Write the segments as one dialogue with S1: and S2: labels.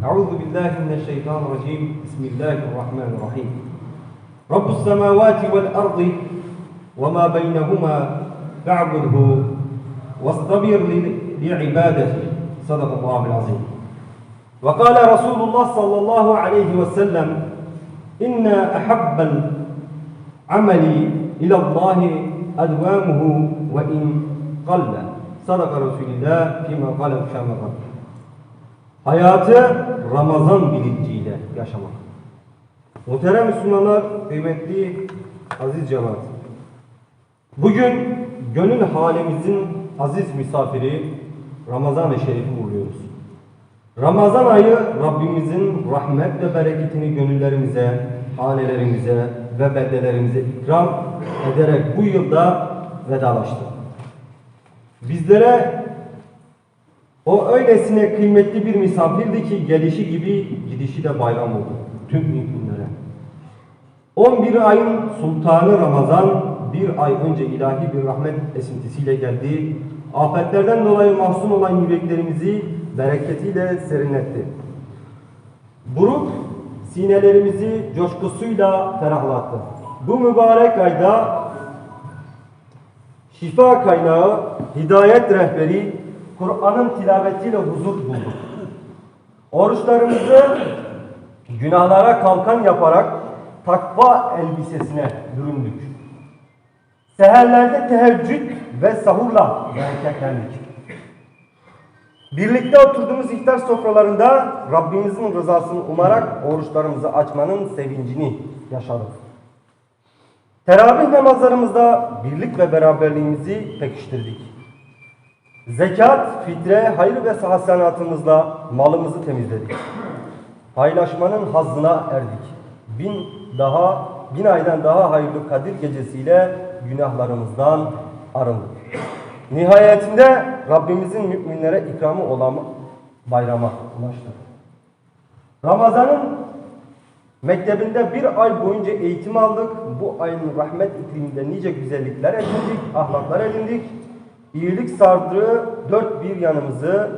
S1: أعوذ بالله من الشيطان الرجيم. بسم الله الرحمن الرحيم. رب السماوات والأرض وما بينهما فاعبده واصطبر لعبادته. صدق الله العظيم. وقال رسول الله صلى الله عليه وسلم إن أحب العمل إلى الله أدوامه وإن قل. صدق رسول الله فيما قال Uşama Hayatı Ramazan bilinciyle yaşamak. Muhterem Müslümanlar, kıymetli aziz cemaat. Bugün gönül halimizin aziz misafiri Ramazan-ı Şerif'i uğurluyoruz. Ramazan ayı Rabbimizin rahmet ve bereketini gönüllerimize, hanelerimize ve beldelerimize ikram ederek bu yılda vedalaştı. Bizlere o öylesine kıymetli bir misafirdi ki gelişi gibi gidişi de bayram oldu tüm müminlere. 11 ayın sultanı Ramazan bir ay önce ilahi bir rahmet esintisiyle geldi. Afetlerden dolayı mahzun olan yüreklerimizi bereketiyle serinletti. Buruk sinelerimizi coşkusuyla ferahlattı. Bu mübarek ayda şifa kaynağı, hidayet rehberi, Kur'an'ın tilavetiyle huzur bulduk. Oruçlarımızı günahlara kalkan yaparak takva elbisesine büründük. Seherlerde teheccüd ve sahurla bereketlendik. Birlikte oturduğumuz iftar sofralarında Rabbimizin rızasını umarak oruçlarımızı açmanın sevincini yaşadık. Teravih namazlarımızda birlik ve beraberliğimizi pekiştirdik. Zekat, fitre, hayır ve hasenatımızla malımızı temizledik. Paylaşmanın hazzına erdik. Bin daha, bin aydan daha hayırlı Kadir gecesiyle günahlarımızdan arındık. Nihayetinde Rabbimizin müminlere ikramı olan bayrama ulaştık. Ramazan'ın mektebinde bir ay boyunca eğitim aldık. Bu ayın rahmet ikliminde nice güzellikler edindik, ahlaklar edindik. İyilik sardığı dört bir yanımızı,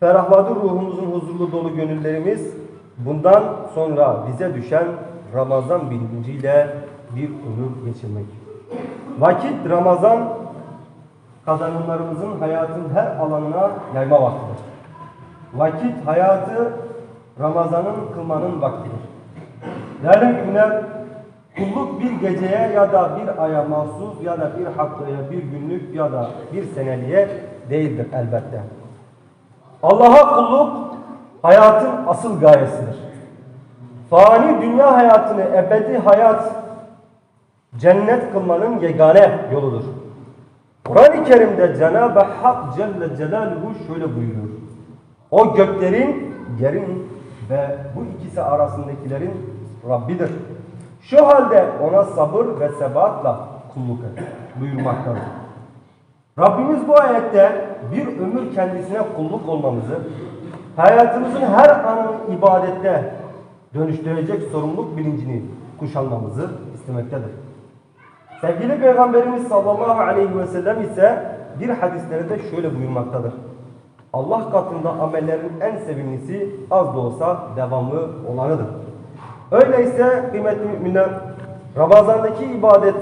S1: ferahladı ruhumuzun huzurlu dolu gönüllerimiz. Bundan sonra bize düşen Ramazan bilinciyle bir ömür geçirmek. Vakit Ramazan kazanımlarımızın hayatın her alanına yayma vaktidir. Vakit hayatı Ramazan'ın kılmanın vaktidir. Değerli müminler, kulluk bir geceye ya da bir aya mahsus ya da bir haftaya, bir günlük ya da bir seneliğe değildir elbette. Allah'a kulluk hayatın asıl gayesidir. Fani dünya hayatını ebedi hayat cennet kılmanın yegane yoludur. Kur'an-ı Kerim'de Cenab-ı Hak Celle Celaluhu şöyle buyuruyor. O göklerin, yerin ve bu ikisi arasındakilerin Rabbidir. Şu halde ona sabır ve sebatla kulluk et buyurmaktadır. Rabbimiz bu ayette bir ömür kendisine kulluk olmamızı, hayatımızın her anını ibadette dönüştürecek sorumluluk bilincini kuşanmamızı istemektedir. Sevgili Peygamberimiz sallallahu aleyhi ve sellem ise bir hadislerinde şöyle buyurmaktadır. Allah katında amellerin en sevimlisi az da olsa devamlı olanıdır. Öyleyse kıymetli müminler Ramazan'daki ibadet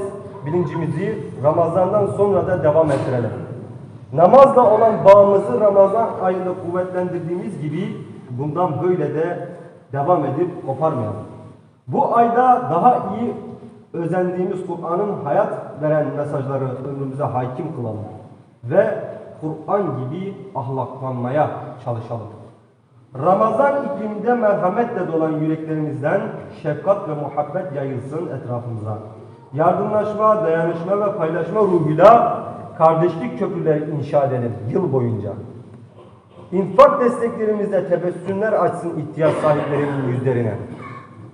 S1: bilincimizi Ramazan'dan sonra da devam ettirelim. Namazla olan bağımızı Ramazan ayında kuvvetlendirdiğimiz gibi bundan böyle de devam edip koparmayalım. Bu ayda daha iyi özendiğimiz Kur'an'ın hayat veren mesajları ömrümüze hakim kılalım. Ve Kur'an gibi ahlaklanmaya çalışalım. Ramazan ikliminde merhametle dolan yüreklerimizden şefkat ve muhabbet yayılsın etrafımıza. Yardımlaşma, dayanışma ve paylaşma ruhuyla kardeşlik köprüleri inşa edelim yıl boyunca. İnfak desteklerimizde tebessümler açsın ihtiyaç sahiplerinin yüzlerine.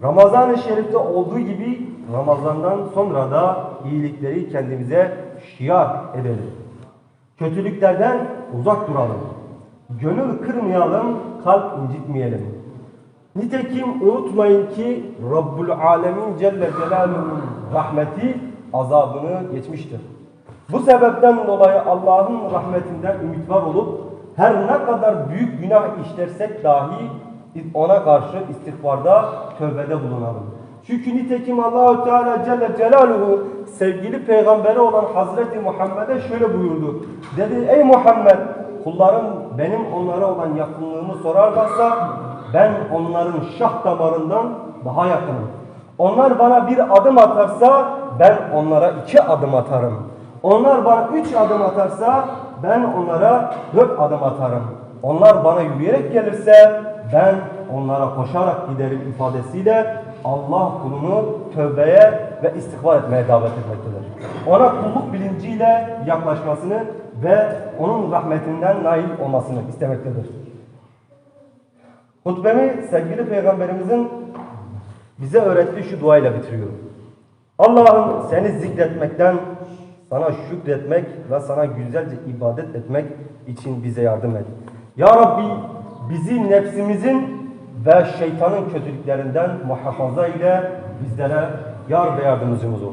S1: Ramazan-ı Şerif'te olduğu gibi Ramazan'dan sonra da iyilikleri kendimize şiar edelim. Kötülüklerden uzak duralım. Gönül kırmayalım, kalp incitmeyelim. Nitekim unutmayın ki Rabbul Alemin Celle Celaluhu'nun rahmeti azabını geçmiştir. Bu sebepten dolayı Allah'ın rahmetinden ümit var olup her ne kadar büyük günah işlersek dahi ona karşı istiğfarda, tövbede bulunalım. Çünkü nitekim Allahu Teala Celle Celaluhu sevgili peygamberi olan Hazreti Muhammed'e şöyle buyurdu. Dedi ey Muhammed kullarım benim onlara olan yakınlığımı sorarlarsa ben onların şah damarından daha yakınım. Onlar bana bir adım atarsa ben onlara iki adım atarım. Onlar bana üç adım atarsa ben onlara dört adım atarım. Onlar bana yürüyerek gelirse ben onlara koşarak giderim ifadesiyle Allah kulunu tövbeye ve istiğfar etmeye davet etmektedir. Ona kulluk bilinciyle yaklaşmasını ve onun rahmetinden nail olmasını istemektedir. Hutbemi sevgili peygamberimizin bize öğrettiği şu duayla bitiriyorum. Allah'ım seni zikretmekten, sana şükretmek ve sana güzelce ibadet etmek için bize yardım et. Ya Rabbi bizi nefsimizin ve şeytanın kötülüklerinden muhafaza ile bizlere yar ve yardımcımız ol.